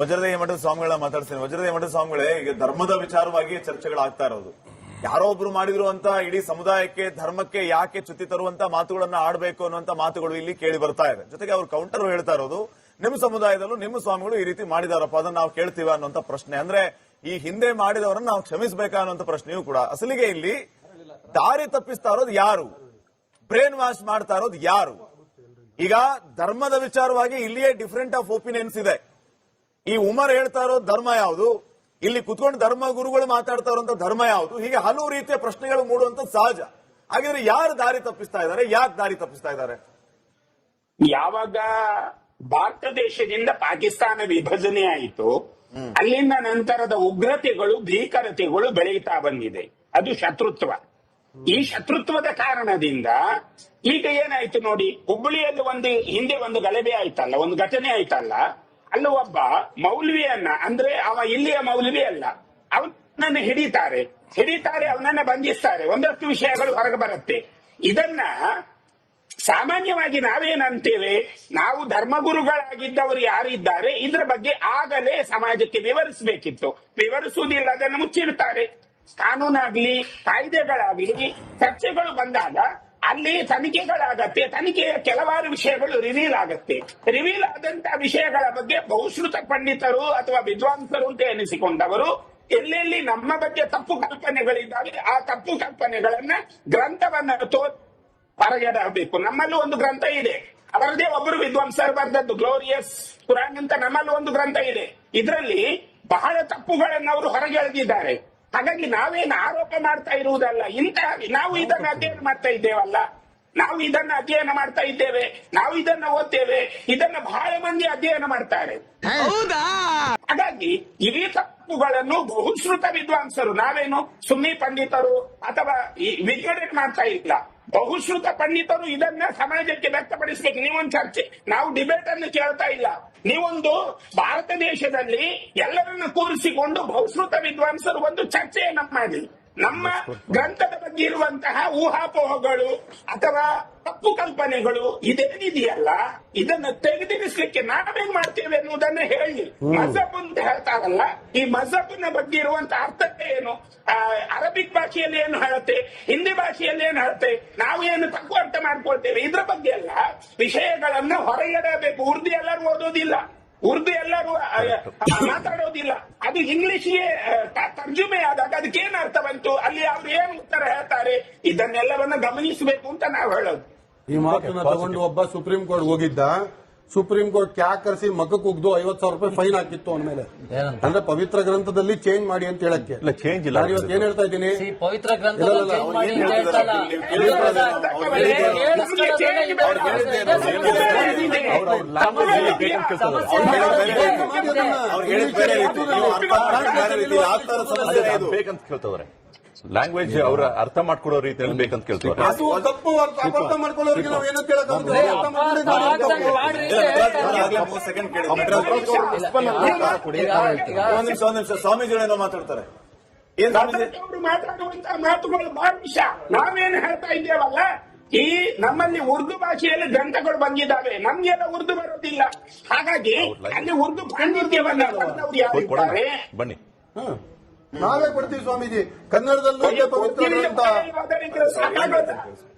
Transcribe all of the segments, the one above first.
ವಜ್ರದೇಹ ಮಠದ ಸ್ವಾಮಿಗಳ ಮಾತಾಡ್ತೀನಿ ವಜ್ರದೇವ ಮಠದ ಸ್ವಾಮಿಗಳೇ, ಈಗ ಧರ್ಮದ ವಿಚಾರವಾಗಿ ಚರ್ಚೆಗಳಾಗ್ತಾ ಇರೋದು. ಯಾರೋ ಒಬ್ರು ಮಾಡಿದ್ರು ಅಂತ ಇಡೀ ಸಮುದಾಯಕ್ಕೆ, ಧರ್ಮಕ್ಕೆ ಯಾಕೆ ಚ್ಯುತಿ ತರುವಂತ ಮಾತುಗಳನ್ನ ಆಡಬೇಕು ಅನ್ನುವಂತ ಮಾತುಗಳು ಇಲ್ಲಿ ಕೇಳಿ ಬರ್ತಾ ಇದೆ. ಜೊತೆಗೆ ಅವ್ರು ಕೌಂಟರ್ ಹೇಳ್ತಾ ಇರೋದು, ನಿಮ್ಮ ಸಮುದಾಯದಲ್ಲೂ ನಿಮ್ಮ ಸ್ವಾಮಿಗಳು ಈ ರೀತಿ ಮಾಡಿದಾರಪ್ಪ, ಅದನ್ನ ನಾವು ಕೇಳ್ತೀವ ಅನ್ನುವಂತ ಪ್ರಶ್ನೆ. ಅಂದ್ರೆ ಈ ಹಿಂದೆ ಮಾಡಿದವರನ್ನ ನಾವು ಕ್ಷಮಿಸಬೇಕಾ ಅನ್ನುವಂತ ಪ್ರಶ್ನೆಯೂ ಕೂಡ. ಅಸಲಿಗೆ ಇಲ್ಲಿ ದಾರಿ ತಪ್ಪಿಸ್ತಾ ಇರೋದು ಯಾರು? ಬ್ರೇನ್ ವಾಶ್ ಮಾಡ್ತಾ ಇರೋದು ಯಾರು? ಈಗ ಧರ್ಮದ ವಿಚಾರವಾಗಿ ಇಲ್ಲಿಯೇ ಡಿಫರೆಂಟ್ ಆಫ್ ಒಪಿನಿಯನ್ಸ್ ಇದೆ. ಈ ಉಮರ್ ಹೇಳ್ತಾ ಇರೋ ಧರ್ಮ ಯಾವುದು? ಇಲ್ಲಿ ಕುತ್ಕೊಂಡು ಧರ್ಮ ಗುರುಗಳು ಮಾತಾಡ್ತಾ ಇರುವಂತ ಧರ್ಮ ಯಾವುದು? ಹೀಗೆ ಹಲವು ರೀತಿಯ ಪ್ರಶ್ನೆಗಳು ಮೂಡುವಂತ ಸಹಜ. ಹಾಗಿದ್ರೆ ಯಾರು ದಾರಿ ತಪ್ಪಿಸ್ತಾ ಇದ್ದಾರೆ? ಯಾಕೆ ದಾರಿ ತಪ್ಪಿಸ್ತಾ ಇದ್ದಾರೆ? ಯಾವಾಗ ಭಾರತ ದೇಶದಿಂದ ಪಾಕಿಸ್ತಾನ ವಿಭಜನೆ ಆಯಿತು ಅಲ್ಲಿಂದ ನಂತರದ ಉಗ್ರತೆಗಳು ಭೀಕರತೆಗಳು ಬೆಳೆಯುತ್ತಾ ಬಂದಿದೆ. ಅದು ಶತ್ರುತ್ವ. ಈ ಶತ್ರುತ್ವದ ಕಾರಣದಿಂದ ಈಗ ಏನಾಯ್ತು ನೋಡಿ ಹುಬ್ಬಳ್ಳಿಯಲ್ಲಿ ಒಂದು ಹಿಂದೆ ಒಂದು ಗಲಭೆ ಆಯ್ತಲ್ಲ ಒಂದು ಘಟನೆ ಆಯ್ತಲ್ಲ ಅಲ್ಲಿ, ಒಬ್ಬ ಮೌಲ್ವಿಯನ್ನ, ಅಂದ್ರೆ ಅವ ಇಲ್ಲಿಯ ಮೌಲ್ವಿ ಅಲ್ಲ, ಅವನನ್ನು ಹಿಡಿತಾರೆ. ಹಿಡಿತಾರೆ, ಅವನನ್ನ ಬಂಧಿಸ್ತಾರೆ. ಒಂದಷ್ಟು ವಿಷಯಗಳು ಹೊರಗೆ ಬರುತ್ತೆ. ಇದನ್ನ ಸಾಮಾನ್ಯವಾಗಿ ನಾವೇನಂತೇವೆ? ನಾವು ಧರ್ಮಗುರುಗಳಾಗಿದ್ದವರು ಯಾರಿದ್ದಾರೆ? ಇದ್ರ ಬಗ್ಗೆ ಆಗಲೇ ಸಮಾಜಕ್ಕೆ ವಿವರಿಸಬೇಕಿತ್ತು. ವಿವರಿಸುವುದಿಲ್ಲ, ಅದನ್ನು ಮುಚ್ಚಿಡ್ತಾರೆ. ಕಾನೂನಾಗ್ಲಿ, ಕಾಯ್ದೆಗಳಾಗ್ಲಿ, ಚರ್ಚೆಗಳು ಬಂದಾಗ ಅಲ್ಲಿ ತನಿಖೆಗಳಾಗತ್ತೆ. ತನಿಖೆಯ ಕೆಲವಾರು ವಿಷಯಗಳು ರಿವೀಲ್ ಆಗತ್ತೆ. ರಿವೀಲ್ ಆದಂತ ವಿಷಯಗಳ ಬಗ್ಗೆ ಬಹುಶ್ರುತ ಪಂಡಿತರು ಅಥವಾ ವಿದ್ವಾಂಸರು ಅಂತ ಎನಿಸಿಕೊಂಡವರು ಎಲ್ಲೆಲ್ಲಿ ನಮ್ಮ ಬಗ್ಗೆ ತಪ್ಪು ಕಲ್ಪನೆಗಳಿದ್ದಾವೆ, ಆ ತಪ್ಪು ಕಲ್ಪನೆಗಳನ್ನ ಗ್ರಂಥವನ್ನ ತೋ ಹೊರಗೆಡಬೇಕು ನಮ್ಮಲ್ಲೂ ಒಂದು ಗ್ರಂಥ ಇದೆ. ಅವರದೇ ಒಬ್ಬರು ವಿದ್ವಾಂಸರು ಬರೆದದ್ದು ಗ್ಲೋರಿಯಸ್ ಪುರಾಣ ಅಂತ ನಮ್ಮಲ್ಲೂ ಒಂದು ಗ್ರಂಥ ಇದೆ. ಇದರಲ್ಲಿ ಬಹಳ ತಪ್ಪುಗಳನ್ನು ಅವರು ಹೊರಗೆಳೆದಿದ್ದಾರೆ ಹಾಗಾಗಿ ನಾವೇನು ಆರೋಪ ಮಾಡ್ತಾ ಇರುವುದಲ್ಲ. ಇಂತಹ ನಾವು ಇದನ್ನ ಅಧ್ಯಯನ ಮಾಡ್ತಾ ಇದ್ದೇವಲ್ಲ. ನಾವು ಇದನ್ನ ಅಧ್ಯಯನ ಮಾಡ್ತಾ ಇದ್ದೇವೆ. ನಾವು ಇದನ್ನ ಓದ್ತೇವೆ. ಇದನ್ನ ಬಹಳ ಮಂದಿ ಅಧ್ಯಯನ ಮಾಡ್ತಾರೆ. ಹಾಗಾಗಿ ಈ ತಪ್ಪುಗಳನ್ನು ಬಹುಶ್ರುತ ವಿದ್ವಾಂಸರು ನಾವೇನು ಸುನ್ನಿ ಪಂಡಿತರು ಅಥವಾ ಈ ವಿಂಗಡಣೆ ಮಾಡ್ತಾ ಇಲ್ಲ. ಬಹುಶ್ರುತ ಪಂಡಿತರು ಇದನ್ನ ಸಮಾಜಕ್ಕೆ ವ್ಯಕ್ತಪಡಿಸಬೇಕು. ನೀವೊಂದು ಚರ್ಚೆ, ನಾವು ಡಿಬೇಟ್ ಅನ್ನು ಕೇಳ್ತಾ ಇಲ್ಲ. ನೀವೊಂದು ಭಾರತ ದೇಶದಲ್ಲಿ ಎಲ್ಲರನ್ನ ಕೂರಿಸಿಕೊಂಡು ಬಹುಶ್ರುತ ವಿದ್ವಾಂಸರು ಒಂದು ಚರ್ಚೆಯನ್ನ ಮಾಡಿ. ನಮ್ಮ ಗ್ರಂಥದ ಬಗ್ಗೆ ಇರುವಂತಹ ಊಹಾಪೋಹಗಳು ಅಥವಾ ತಪ್ಪು ಕಲ್ಪನೆಗಳು ಇದೇನಿದೆಯಲ್ಲ? ಇದನ್ನು ತೆಗೆದಿರಿಸಲಿಕ್ಕೆ ನಾವೇನ್ ಮಾಡ್ತೇವೆ ಎನ್ನುವುದನ್ನ ಹೇಳಿ. ಮಜಬ್ ಅಂತ ಹೇಳ್ತಾರಲ್ಲ ಈ ಮಜಬ್ನ ಬಗ್ಗೆ ಇರುವಂತಹ ಅರ್ಥತೆ ಏನು? ಅರಬಿಕ್ ಭಾಷೆಯಲ್ಲಿ ಏನು ಹೇಳುತ್ತೆ? ಹಿಂದಿ ಭಾಷೆಯಲ್ಲಿ ಏನು ಹೇಳುತ್ತೆ? ನಾವು ಏನು ತಪ್ಪು ಅರ್ಥ ಮಾಡ್ಕೊಳ್ತೇವೆ? ಇದ್ರ ಬಗ್ಗೆ ಎಲ್ಲ ವಿಷಯಗಳನ್ನ ಹೊರಗೆಡಬೇಕು. ಉರ್ದು ಎಲ್ಲರೂ ಓದೋದಿಲ್ಲ ಉರ್ದು ಎಲ್ಲರೂ ಮಾತಾಡೋದಿಲ್ಲ. ಅದು ಇಂಗ್ಲಿಷ್ಗೆ ತರ್ಜುಮೆ ಆದಾಗ ಅದಕ್ಕೆ ಏನ್ ಅರ್ಥ ಬಂತು ಅಲ್ಲಿ ಅವ್ರು ಏನ್ ಉತ್ತರ ಹೇಳ್ತಾರೆ, ಇದನ್ನೆಲ್ಲವನ್ನ ಗಮನಿಸಬೇಕು ಅಂತ ನಾವು ಹೇಳೋದು. ಈ ಮಾತನ್ನ ತಗೊಂಡು ಒಬ್ಬ ಸುಪ್ರೀಂ ಕೋರ್ಟ್ ಹೋಗಿದ್ದ ಸುಪ್ರೀಂ ಕೋರ್ಟ್ ಕ್ಯಾಕರಿಸಿ ಕರೆಸಿ ಮಕ್ಕಕ್ಕೆ ಉಗ್ದು ಐವತ್ ಸಾವಿರ ರೂಪಾಯಿ ಫೈನ್ ಹಾಕಿತ್ತು ಅಂದ್ಮೇಲೆ ಮೇಲೆ ಏನಂತ? ಅಂದ್ರೆ ಪವಿತ್ರ ಗ್ರಂಥದಲ್ಲಿ ಚೇಂಜ್ ಮಾಡಿ ಅಂತ ಹೇಳಕ್ಕೆ ಇಲ್ಲ, ಚೇಂಜ್ ಇಲ್ಲ. ನಾನು ಇವತ್ತು ಏನ್ ಹೇಳ್ತಾ ಇದ್ದೀನಿ ಈ ಪವಿತ್ರ ಗ್ರಂಥ ಬೇಕಂತ ಕೇಳ್ತಾರೆ. ಸಮಸ್ಯೆ ಬೇಕಂತ ಕೇಳ್ತವ್ರೆ ಲ್ಯಾಂಗ್ವೇಜ್ ಅವರ ಅರ್ಥ ಮಾಡ್ಕೊಡೋ ರೀತಿಯಲ್ಲಿ ಬೇಕಂತ ಕೇಳ್ತಾರೆ ಅದು ತಪ್ಪು ಅರ್ಥ ಮಾಡ್ಕೊಳ್ಳೋರಿಗೆ ನಾವು ಏನಂತ ಹೇಳಕ್ಕಾಗುತ್ತೆ? ಏ, ಅರ್ಥ ಅಪಾರ್ಥ ನಾವು ಆಗ್ದಂಗೆ ತಪ್ಪು. ಮಾಡ್ರಿ ಇಲ್ಲ, ಅಂತ ನಟರಾಜ್ ಹೇಳ್ತಾ ಅವ್ರು ಆಗ್ಲೇ ಇದ್ದಾರೆ. ಮೂರು ಸೆಕೆಂಡ್ ಕೇಳಿ ನಟರಾಜ್ ಅವ್ರು ಈಗ- ಈಗ- ಒಂದ್ ನಿಮಿಷ ಒಂದ್ ನಿಮಿಷ ಸ್ವಾಮೀಜಿಗಳೇನೋ ಮಾತಾಡ್ತಾರೆ. ಏನ್ ಮಾತುಗಳು ಬಹಳ ವಿಷಯ ನಾವೇನು ಹೇಳ್ತಾ ಇದ್ದೇವಲ್ಲ ಈ ನಮ್ಮಲ್ಲಿ ಉರ್ದು ಭಾಷೆಯಲ್ಲಿ ಗ್ರಂಥಗಳು ಬಂದಿದ್ದಾವೆ. ನಮ್ಗೆಲ್ಲ ಉರ್ದು ಬರೋದಿಲ್ಲ. ಹಾಗಾಗಿ ಅಲ್ಲಿ ಉರ್ದು ಪಾಂಡಿತ್ಯವನ್ನ ಬನ್ನಿ. ಹ. ನಾವೇ ಕೊಡ್ತೀವಿ ಸ್ವಾಮೀಜಿ. ಕನ್ನಡದಲ್ಲೂ?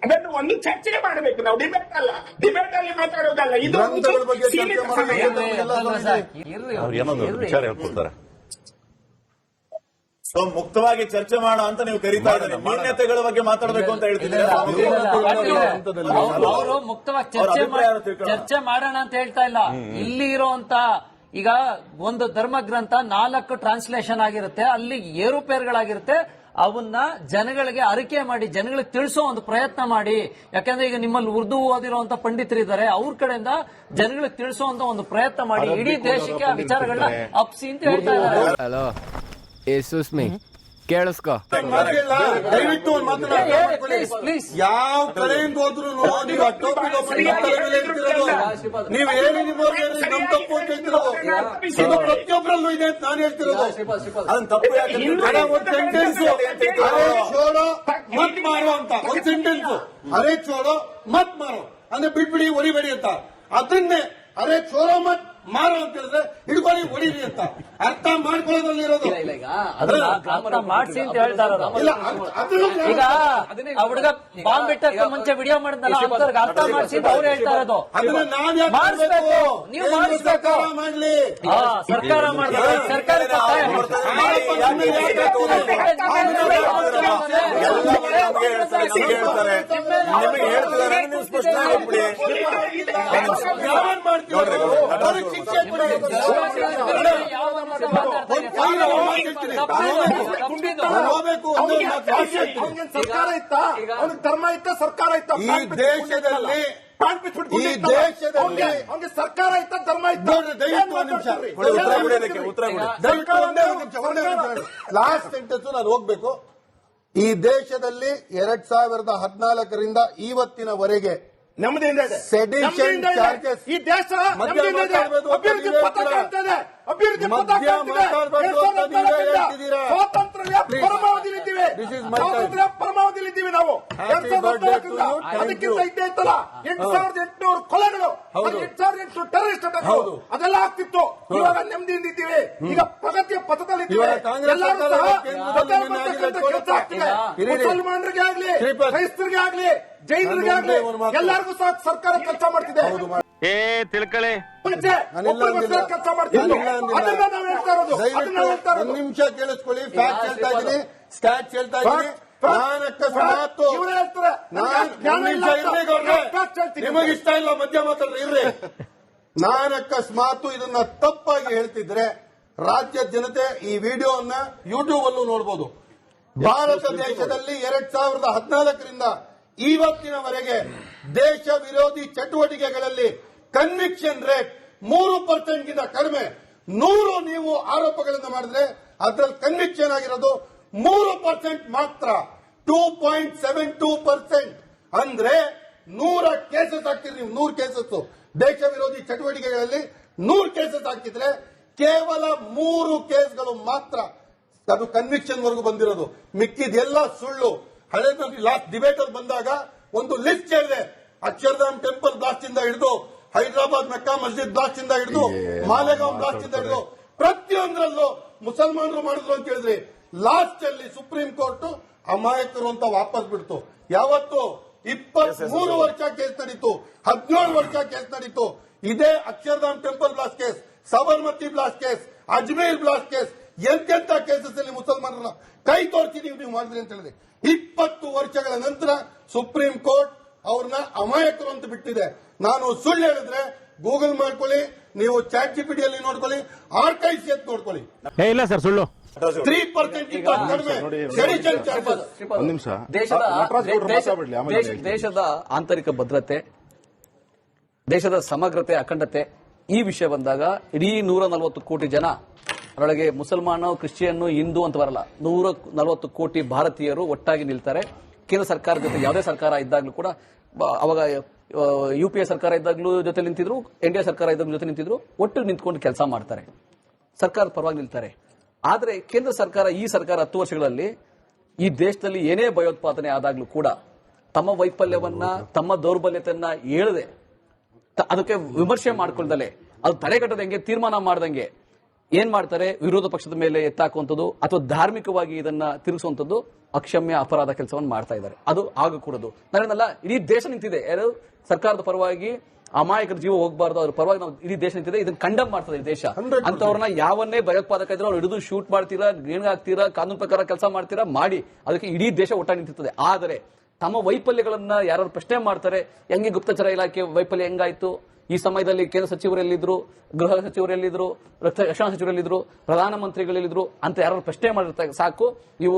ಅದನ್ನು ಒಂದು ಚರ್ಚೆ ಮಾಡಬೇಕು. ನಾವು ಡಿಬೇಟ್ ಅಲ್ಲ. ಡಿಬೇಟ್ ಅಲ್ಲಿ ಮಾತಾಡೋದಲ್ಲ. ಇದು. ವಿಚಾರ ಹೇಳ್ಕೊಡ್ತಾರೆ. ಸೊ ಮುಕ್ತವಾಗಿ ಚರ್ಚೆ ಮಾಡೋಣ ಅಂತ ನೀವು ಕರೀತಾ ಇದ್ದೀರಿ. ಮಾನ್ಯತೆಗಳ ಬಗ್ಗೆ ಮಾತಾಡಬೇಕು ಅಂತ ಹೇಳ್ತಿದ್ದೀರಾ? ಮುಕ್ತವಾಗಿ ಮಾಡ್- ಚರ್ಚೆ ಮಾಡೋಣ ಅಂತ ಹೇಳ್ತಾ ಇಲ್ಲ. ಇಲ್ಲಿ ಇರುವಂತ ಈಗ ಒಂದು ಧರ್ಮ ಗ್ರಂಥ ನಾಲ್ಕು ಟ್ರಾನ್ಸ್ಲೇಷನ್ ಆಗಿರುತ್ತೆ ಅಲ್ಲಿ ಏರುಪೇರುಗಳಾಗಿರುತ್ತೆ ಅವನ್ನ ಜನಗಳಿಗೆ ಅರಿಕೆ ಮಾಡಿ ಜನಗಳಿಗೆ ತಿಳಿಸೋ ಒಂದು ಪ್ರಯತ್ನ ಮಾಡಿ. ಯಾಕಂದ್ರೆ ಈಗ ನಿಮ್ಮಲ್ಲಿ ಉರ್ದು ಓದಿರುವಂತ ಪಂಡಿತರಿದ್ದಾರೆ ಅವ್ರ ಕಡೆಯಿಂದ ಜನಗಳಿಗೆ ಅಂತ ಒಂದು ಪ್ರಯತ್ನ ಮಾಡಿ. ಇಡೀ ದೇಶಕ್ಕೆ ಆ ವಿಚಾರಗಳನ್ನ ಅಪ್ಸಿ ಅಂತ ಹೇಳ್ತಾ ಇದ್ದಾರೆ. ಕೇಳಿಸ್ಕೊ. ದಯವಿಟ್ಟು ಒಂದು ಪ್ಲೀಸ್ ಯಾವ ಕಡೆಯಿಂದ ಹೋದ್ರು ನೀವು ಹೇಳ್ತಿರೋದು. ನೀವು ಹೇಳಿ ನಿಮ್ಮವ್ರಿಗೆ ನಮ್ ತಪ್ಪು ಅಂತ ಹೇಳ್ತಿರೋದು. ಇದು ಪ್ರತಿಯೊಬ್ಬರಲ್ಲೂ ಇದೆ ಅಂತ ನಾನು ಹೇಳ್ತಿರೋದು. ಅದನ್ನ ತಪ್ಪು ಯಾಕೆ ಅಣ್ಣ, ಒಂದ್ ಸೆಂಟೆನ್ಸ್ ಅರೆ ಚೋಡೋ ಮತ್ ಮಾರೋ ಅಂತ. ಒಂದ್ ಸೆಂಟೆನ್ಸ್ ಅರೆ ಚೋಡೋ ಮತ್ ಮಾರೋ. ಅಂದ್ರೆ ಬಿಟ್ಬಿಡಿ ಒರಿಬೇಡಿ ಅಂತ. ಅದನ್ನೇ ಅರೆ ಚೋರೋ ಮತ್ ಮಾರು ಅಂತ ಹೇಳಿದ್ರೆ ಹಿಡ್ಕೊಳ್ಳಿ ಹೊಡೀರಿ ಅಂತ ಅರ್ಥ ಮಾಡ್ಕೊಳ್ಳೋದ್ರಲ್ಲಿ ಇರೋದು ಇಲ್ಲ ಈಗ ಅದನ್ನ ಅರ್ಥ ಮಾಡ್ಸಿ ಅಂತ ಹೇಳ್ತಾ ಇರೋದು ಇಲ್ಲ ಅರ್ಥ- ಅದನ್ನು ಈಗ ಆ ಹುಡುಗ ಬಾಂಬ್ ಇಟ್ಟಕ್ಕೆ ಮುಂಚೆ ವಿಡಿಯೋ ಮಾಡಿದ್ನಲ್ಲ ಅಂತವ್ರಿಗೆ ಅರ್ಥ ಮಾಡ್ಸಿ ಅಂತ ಅವ್ರು ಹೇಳ್ತಾ ಇರೋದು ಅದನ್ನ ನಾವ್ ಮಾಡಿಸ್ಬೇಕು ನೀವು ಮಾಡಿಸ್ಬೇಕು ಮಾಡ್ಲಿ ಹಾ, ಸರ್ಕಾರ ಮಾಡ್ತಾರೆ ಸರ್ಕಾರ ಹೇಳ್ತಾರೆ ಹೇಳ್ತಾರೆ ಹೇಳ್ತಿದ್ದಾರೆ ನೀವು ಸ್ಪಷ್ಟನೆ ಸರ್ಕಾರ ಇತ್ತ? ಅವ್ನಿಗೆ ಧರ್ಮ ಇತ್ತ? ಸರ್ಕಾರ ಇತ್ತ? ಈ ದೇಶದಲ್ಲಿ ಈ ದೇಶದಲ್ಲಿ ಅವ್ನಿಗೆ ಸರ್ಕಾರ ಇತ್ತ? ಧರ್ಮ ಇತ್ತ? ನೋಡ್ರಿ ದಯವಿಟ್ಟು ಒಂದು ನಿಮಿಷ. ಉತ್ತರ ಕೊಡಿ ಅದಕ್ಕೆ ಉತ್ತರ ಕೊಡಿ. ದಯವಿಟ್ಟು ಒಂದೇ ಒಂದು ನಿಮಿಷ ಒಂದೇ ಒಂದು ನಿಮಿಷ. ಲಾಸ್ಟ್ ಸೆಂಟೆನ್ಸ್ ನಾನು ಹೋಗ್ಬೇಕು. ಈ ದೇಶದಲ್ಲಿ ಎರಡ್ ಸಾವಿರದ ಹದಿನಾಲ್ಕರಿಂದ ಇವತ್ತಿನವರೆಗೆ ನೆಮ್ಮದಿಯಿಂದ ಇದೆ ಇದೆ. ಈ ದೇಶ ಮಧ್ಯ ನೆಮ್ಮದಿಯಿಂದ ಇದೆ. ಅಭಿವೃದ್ಧಿ. ಅಂತಿದೆ. ಅಭಿವೃದ್ಧಿ. ಸ್ವಾತಂತ್ರ್ಯ ವ್ಯಾಪ್ತಿ ಪರಮಾವಧಿಲಿದ್ದೀವಿ. ಸ್ವಾತಂತ್ರ್ಯ ಪರಮಾವಧಿಲಿದ್ದೀವಿ ನಾವು. ಎರಡ್ ಸಾವಿರದ ಅದಕ್ಕಿಂತ. ಇದ್ದೇ ಇತ್ತಲ್ಲ? ಎಂಟು ಸಾವಿರದ ಎಂಟುನೂರು ಕೊಲೆಗಳು. ಎಂಟು ಸಾವಿರದ ಎಂಟುನೂರು ಟೆರರಿಸ್ಟ್ ಅಟ್ಯಾಕ್. ಅದೆಲ್ಲ ಆಗ್ತಿತ್ತು. ಇವಾಗ ನೆಮ್ಮದಿಯಿಂದ ಇದ್ದೀವಿ. ಈಗ ಪ್ರಗತಿಯ ಪಥದಲ್ಲಿ ಪ್ರಧಾನಮಂತ್ರಿ ಏನಾಗಿದೆ ಕೆಲಸ ಆಗ್ತಿದೆ. ಮುಸಲ್ಮಾನರಿಗೆ ಆಗ್ಲಿ. ಕ್ರೈಸ್ತರಿಗೆ ಆಗ್ಲಿ ಜೈನರಿಗೆ ಆಗ್ಲಿ. ಎಲ್ಲರಿಗೂ ಸಹ ಸರ್ಕಾರ ಕೆಲಸ ಮಾಡ್ತಿದೆ. ಏ ತಿಳ್ಕೊಳ್ಳಿ ಒಂದ್ ನಿಮಿಷ ಕೇಳಿಸ್ಕೊಳ್ಳಿ. ಫ್ಯಾಕ್ಟ್ ಹೇಳ್ತಾ ಇದ್ದೀನಿ. ಸ್ಕ್ಯಾಚ್ ಹೇಳ್ತಾ ಇದ್ದೀನಿ. ನಿಮಗೆ ಇಷ್ಟ ಇಲ್ಲ ಮಧ್ಯ ಮಾತಾಡ್ರಿ ಇರ್ರಿ. ನಾನು ಅಕಸ್ಮಾತ್ ಇದನ್ನ ತಪ್ಪಾಗಿ ಹೇಳ್ತಿದ್ರೆ ರಾಜ್ಯ ಜನತೆ ಈ ವಿಡಿಯೋವನ್ನ ಯೂಟ್ಯೂಬ್ ಅಲ್ಲೂ ನೋಡಬಹುದು ಭಾರತ ದೇಶದಲ್ಲಿ ಎರಡ್ ಸಾವಿರದ ಹದಿನಾಲ್ಕರಿಂದ ಇವತ್ತಿನವರೆಗೆ ದೇಶ ವಿರೋಧಿ ಚಟುವಟಿಕೆಗಳಲ್ಲಿ ಕನ್ವಿಕ್ಷನ್ ರೇಟ್ ಮೂರು ಪರ್ಸೆಂಟ್ ಗಿಂತ ಕಡಿಮೆ. ನೂರು ನೀವು ಆರೋಪಗಳನ್ನು ಮಾಡಿದ್ರೆ ಅದ್ರಲ್ಲಿ ಕನ್ವಿಕ್ಷನ್ ಆಗಿರೋದು ಮೂರು ಪರ್ಸೆಂಟ್ ಮಾತ್ರ. Two point seven two percent ಅಂದ್ರೆ ನೂರ ಕೇಸಸ್ ಹಾಕ್ತೀರಿ ನೀವು, ನೂರು ಕೇಸಸ್ ದೇಶ ವಿರೋಧಿ ಚಟುವಟಿಕೆಗಳಲ್ಲಿ ನೂರು ಕೇಸಸ್ ಹಾಕಿದ್ರೆ ಕೇವಲ ಮೂರು ಕೇಸ್ಗಳು ಮಾತ್ರ ಅದು ಕನ್ವಿಕ್ಷನ್ ವರೆಗೂ ಬಂದಿರೋದು. ಮಿಕ್ಕಿದೆಲ್ಲ ಸುಳ್ಳು. ಹಳೆದಲ್ಲಿ ಲಾಸ್ಟ್ ಡಿಬೇಟ್ ಅಲ್ಲಿ ಬಂದಾಗ ಒಂದು ಲಿಸ್ಟ್ ಹೇಳಿದೆ. ಅಕ್ಷರಧಾಮ್ ಟೆಂಪಲ್ ಬ್ಲಾಸ್ಟ್ ಇಂದ ಹಿಡಿದು ಹೈದರಾಬಾದ್ ಮೆಕ್ಕಾ ಮಸ್ಜಿದ್ ಬ್ಲಾಸ್ಟ್ ಇಂದ ಹಿಡಿದು ಮಾಲೆಗಾಂವ್ ಬ್ಲಾಸ್ಟ್ ಇಂದ ಹಿಡಿದು ಪ್ರತಿಯೊಂದರಲ್ಲೂ ಮುಸಲ್ಮಾನರು ಮಾಡಿದ್ರು ಅಂತ ಹೇಳಿದ್ರೆ ಲಾಸ್ಟ್ ಅಲ್ಲಿ ಸುಪ್ರೀಂ ಕೋರ್ಟ್ ಅಮಾಯಕರು ಅಂತ ವಾಪಸ್ ಬಿಡ್ತು. ಯಾವತ್ತು ಇಪ್ಪತ್ತ್ ಮೂರು ವರ್ಷ ಕೇಸ್ ನಡೀತು ಹದಿನೇಳು ವರ್ಷ ಕೇಸ್ ನಡೀತು. ಇದೇ Akshardham temple blast case Sabarmati blast case Ajmer blast case ಎಂತೆಂತ ಕೇಸಸ್ ಅಲ್ಲಿ ಮುಸಲ್ಮಾನರನ್ನ ಕೈ ತೋರಿಸಿ ನೀವು ನೀವು ಮಾಡಿದ್ರಿ ಅಂತ ಹೇಳಿದ್ರೆ ಇಪ್ಪತ್ತು ವರ್ಷಗಳ ನಂತರ ಸುಪ್ರೀಂ ಕೋರ್ಟ್ ಅವ್ರನ್ನ ಅಮಾಯಕರು ಅಂತ ಬಿಟ್ಟಿದೆ. ನಾನು ಸುಳ್ಳು ಹೇಳಿದ್ರೆ ಗೂಗಲ್ ಮಾಡ್ಕೊಳ್ಳಿ ನೀವು ಚಾಟ್ ಜಿಪಿಟಿಯಲ್ಲಿ ನೋಡ್ಕೊಳ್ಳಿ ಆರ್ಕೈಸ್ ಎತ್ ನೋಡ್ಕೊಳ್ಳಿ. ಏ ಇಲ್ಲ ಸರ್ ಸುಳ್ಳು. ತ್ರೀ ಪರ್ಸೆಂಟ್ ನಿಮಿಷ. ದೇಶದ ಆಂತರಿಕ ಭದ್ರತೆ ದೇಶದ ಸಮಗ್ರತೆ ಅಖಂಡತೆ ಈ ವಿಷಯ ಬಂದಾಗ ಇಡೀ ನೂರ ನಲವತ್ತು ಕೋಟಿ ಜನ ಅದರೊಳಗೆ ಮುಸಲ್ಮಾನ ಕ್ರಿಶ್ಚಿಯನ್ ಹಿಂದೂ ಅಂತ ಬರಲ್ಲ. ನೂರ ನಲವತ್ತು ಕೋಟಿ ಭಾರತೀಯರು ಒಟ್ಟಾಗಿ ನಿಲ್ತಾರೆ. ಕೇಂದ್ರ ಸರ್ಕಾರ ಜೊತೆ ಯಾವುದೇ ಸರ್ಕಾರ ಇದ್ದಾಗಲೂ ಕೂಡ ಅವಾಗ ಯು ಪಿ ಎ ಸರ್ಕಾರ ಇದ್ದಾಗಲೂ ಜೊತೆ ನಿಂತಿದ್ರು ಎನ್ ಡಿ ಎ ಸರ್ಕಾರ ಇದ್ದಾಗ ಜೊತೆ ನಿಂತಿದ್ರು, ಒಟ್ಟು ನಿಂತ್ಕೊಂಡು ಕೆಲಸ ಮಾಡ್ತಾರೆ. ಸರ್ಕಾರದ ಪರವಾಗಿ ನಿಲ್ತಾರೆ. ಆದರೆ ಕೇಂದ್ರ ಸರ್ಕಾರ, ಈ ಸರ್ಕಾರ ಹತ್ತು ವರ್ಷಗಳಲ್ಲಿ ಈ ದೇಶದಲ್ಲಿ ಏನೇ ಭಯೋತ್ಪಾದನೆ ಆದಾಗ್ಲೂ ಕೂಡ ತಮ್ಮ ವೈಫಲ್ಯವನ್ನ, ತಮ್ಮ ದೌರ್ಬಲ್ಯತೆಯನ್ನ ಹೇಳದೆ. ಅದಕ್ಕೆ ವಿಮರ್ಶೆ ಮಾಡ್ಕೊಳ್ದಲೆ. ಅದು ತಡೆಗಟ್ಟದಂಗೆ ತೀರ್ಮಾನ ಮಾಡ್ದಂಗೆ. ಏನ್ ಮಾಡ್ತಾರೆ? ವಿರೋಧ ಪಕ್ಷದ ಮೇಲೆ ಎತ್ತಾಕುವಂಥದ್ದು ಅಥವಾ ಧಾರ್ಮಿಕವಾಗಿ ಇದನ್ನ ತಿರುಗಿಸುವಂಥದ್ದು ಅಕ್ಷಮ್ಯ ಅಪರಾಧ ಕೆಲಸವನ್ನು ಮಾಡ್ತಾ ಇದ್ದಾರೆ. ಅದು ಆಗಕೂಡದು. ನಾನೇನಲ್ಲ ಇಡೀ ದೇಶ ನಿಂತಿದೆ. ಯಾರು? ಸರ್ಕಾರದ ಪರವಾಗಿ ಅಮಾಯಕರ ಜೀವ ಹೋಗಬಾರ್ದು. ಅದ್ರ ಪರವಾಗಿ ನಾವು ಇಡೀ ದೇಶ ನಿಂತಿದೆ. ಇದನ್ನ ಕಂಡಮ್ ಮಾಡ್ತದೆ ಈ ದೇಶ. ಅಂತವ್ರನ್ನ ಯಾವನ್ನೇ ಭಯೋತ್ಪಾದಕ ಇದ್ರೆ ಅವ್ರು ಹಿಡಿದು ಶೂಟ್ ಮಾಡ್ತೀರಾ ಗ್ರೀನ್ ಹಾಕ್ತೀರಾ ಕಾನೂನು ಪ್ರಕಾರ ಕೆಲಸ ಮಾಡ್ತೀರಾ ಮಾಡಿ. ಅದಕ್ಕೆ ಇಡೀ ದೇಶ ಒಟ್ಟಾಗಿ ನಿಂತಿರ್ತದೆ. ಆದರೆ ತಮ್ಮ ವೈಫಲ್ಯಗಳನ್ನ ಯಾರು ಪ್ರಶ್ನೆ ಮಾಡ್ತಾರೆ ಹೆಂಗೆ ಗುಪ್ತಚರ ಇಲಾಖೆ ವೈಫಲ್ಯ ಹೆಂಗಾಯ್ತು? ಈ ಸಮಯದಲ್ಲಿ ಕೇಂದ್ರ ಸಚಿವರು ಎಲ್ಲಿದ್ರು ಗೃಹ ಸಚಿವರು ಎಲ್ಲಿದ್ರು ರಕ್ಷ- ರಕ್ಷಣಾ ಸಚಿವರು ಎಲ್ಲಿದ್ರು ಅಂತ ಯಾರು ಪ್ರಶ್ನೆ ಮಾಡಿರ್ತಾರೆ ಸಾಕು. ನೀವು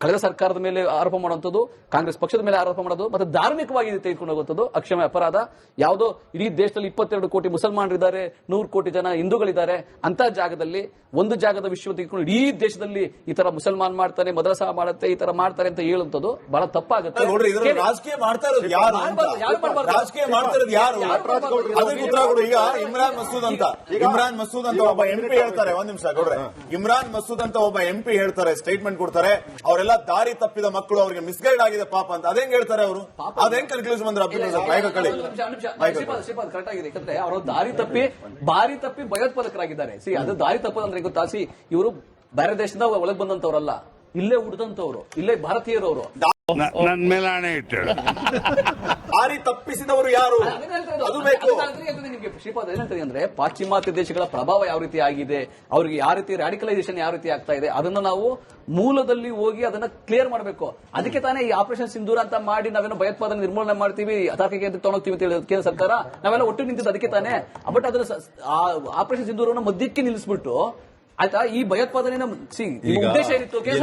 ಕಳೆದ ಸರ್ಕಾರದ ಮೇಲೆ ಆರೋಪ ಮಾಡುವಂಥದ್ದು ಕಾಂಗ್ರೆಸ್ ಪಕ್ಷದ ಮೇಲೆ ಆರೋಪ ಮಾಡೋದು ಮತ್ತೆ ಧಾರ್ಮಿಕವಾಗಿ ತೆಗೆದುಕೊಂಡು ಹೋಗುವಂಥದ್ದು ಅಕ್ಷಮ್ಯ ಅಪರಾಧ. ಯಾವುದೋ ಇಡೀ ದೇಶದಲ್ಲಿ ಇಪ್ಪತ್ತೆರಡು ಕೋಟಿ ಮುಸಲ್ಮಾನರಿದ್ದಾರೆ ನೂರು ಕೋಟಿ ಜನ ಹಿಂದೂಗಳಿದ್ದಾರೆ ಅಂತ ಜಾಗದಲ್ಲಿ ಒಂದು ಜಾಗದ ವಿಶ್ವ ತೆಗೆದುಕೊಂಡು ಇಡೀ ದೇಶದಲ್ಲಿ ಈ ತರ ಮುಸಲ್ಮಾನ್ ಮಾಡ್ತಾರೆ ಮದ್ರಸಾ ಮಾಡುತ್ತೆ ಈ ತರ ಮಾಡ್ತಾರೆ ಅಂತ ಹೇಳುವಂಥದ್ದು ಬಹಳ ತಪ್ಪಾಗುತ್ತೆ. ಅವ್ರಿಗೆ ಉತ್ತರ ಕೊಡು ಈಗ ಇಮ್ರಾನ್ ಮಸೂದ್ ಅಂತ ಇಮ್ರಾನ್ ಮಸೂದ್ ಅಂತ ಒಬ್ಬ ಎಂಪಿ ಹೇಳ್ತಾರೆ ಒಂದ್ ನಿಮಿಷ ಕೊಡ್ರೆ ಇಮ್ರಾನ್ ಮಸೂದ್ ಅಂತ ಒಬ್ಬ ಎಂಪಿ ಹೇಳ್ತಾರೆ ಸ್ಟೇಟ್ಮೆಂಟ್ ಕೊಡ್ತಾರೆ ಅವರೆಲ್ಲ ದಾರಿ ತಪ್ಪಿದ ಮಕ್ಕಳು ಅವ್ರಿಗೆ ಮಿಸ್ಗೈಡ್ ಆಗಿದೆ ಪಾಪ ಅಂತ ಅದೇ ಹೇಳ್ತಾರೆ ಅವರು ಅದೇ ಕನ್ಕ್ಲೂಷನ್ ಬಂದ್ರೆ. ಕರೆಕ್ಟ್ ಆಗಿದೆ ಯಾಕಂದ್ರೆ ಅವರು ದಾರಿ ತಪ್ಪಿ ಬಾರಿ ತಪ್ಪಿ ಭಯೋತ್ಪಾದಕರಾಗಿದ್ದಾರೆ ಸಿ ಅದು ದಾರಿ ತಪ್ಪದಂದ್ರೆ ಗೊತ್ತಾ ಸಿ ಇವರು ಬೇರೆ ದೇಶದಿಂದ ಒಳಗೆ ಬಂದಂತವ್ರಲ್ಲ ಇಲ್ಲೇ ಹುಡ್ದಂತವ್ರು ಇಲ್ಲೇ ಭಾರತೀಯರವರು ನನ್ನ ಮೇಲೆ ಆಣೆ ಇಟ್ಟು ದಾರಿ ತಪ್ಪಿಸಿದವರು ಯಾರು? ಅದು ಬೇಕು. ನಿಮಗೆ ಶ್ರೀಪಾದ ಏನ್ ಹೇಳ್ತೀನಿ ಅಂದ್ರೆ ಪಾಶ್ಚಿಮಾತ್ಯ ದೇಶಗಳ ಪ್ರಭಾವ ಯಾವ ರೀತಿ ಆಗಿದೆ ಅವ್ರಿಗೆ ಯಾವ ರೀತಿ ರಾಡಿಕಲೈಸೇಷನ್ ಯಾವ ರೀತಿ ಆಗ್ತಾ ಇದೆ ಅದನ್ನ ನಾವು ಮೂಲದಲ್ಲಿ ಹೋಗಿ ಅದನ್ನ ಕ್ಲಿಯರ್ ಮಾಡಬೇಕು. ಅದಕ್ಕೆ ತಾನೇ ಈ ಆಪರೇಷನ್ ಸಿಂಧೂರ ಅಂತ ಮಾಡಿ ನಾವೇನೋ ಭಯೋತ್ಪಾದನೆ ನಿರ್ಮೂಲನೆ ಮಾಡ್ತೀವಿ ತಾರ್ಕಿಕ ತಗೊಂಡೋಗ್ತೀವಿ ಅಂತ ಹೇಳಿದ ಕೇಂದ್ರ ಸರ್ಕಾರ ನಾವೆಲ್ಲ ಒಟ್ಟು ನಿಂತಿದ್ದು ಅದಕ್ಕೆ ತಾನೇ. ಬಟ್ ಆ ಆಪರೇಷನ್ ಸಿಂಧೂರವನ್ನು ಮಧ್ಯಕ್ಕೆ ನಿಲ್ಲಿಸ್ಬಿಟ್ಟು ಆಯ್ತಾ? ಈ ಭಯೋತ್ಪಾದನೆ ಉದ್ದೇಶ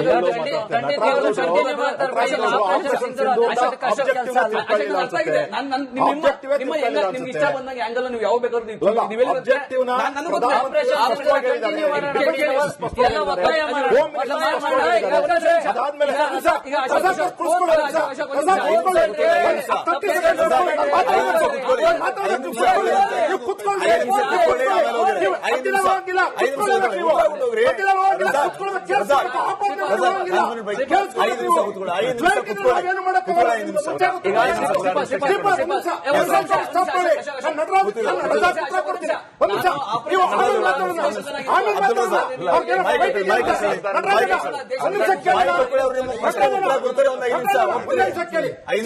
ಎಲ್ಲ- ನಿಮ್ಗೆ ಇಷ್ಟ. ಬಂದಾಗ ಆಂಗಲ್ ನೀವು ಯಾವ ಬೇಕಾದ್ರೂ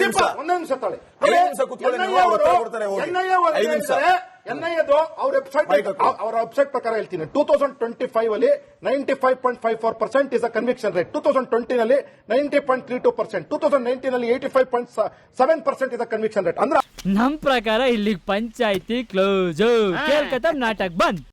ನಿಮಿಷ ನಿಮಿಷ. ಐದು ನಿಮಿಷ. ಎನ್ಐಎದು ಅವ್ರ ವೆಬ್ಸೈಟ್ ಅವರ ವೆಬ್ಸೈಟ್ ಪ್ರಕಾರ ಹೇಳ್ತೀನಿ. ಟೂ ತೌಸಂಡ್ ಟ್ವೆಂಟಿ ಫೈವ್ ಅಲ್ಲಿ ninety five point five four percent is a conviction rate two thousand twenty ನಲ್ಲಿ ninety point three two percent two thousand nineteen ಅಲ್ಲಿ eighty five point seven percent is a conviction rate ಅಂದ್ರೆ ನಮ್ ಪ್ರಕಾರ ಇಲ್ಲಿ panchayat close ಕೇಳ್ಕತ್ತ ನಾಟಕ್ ಬಂದ್.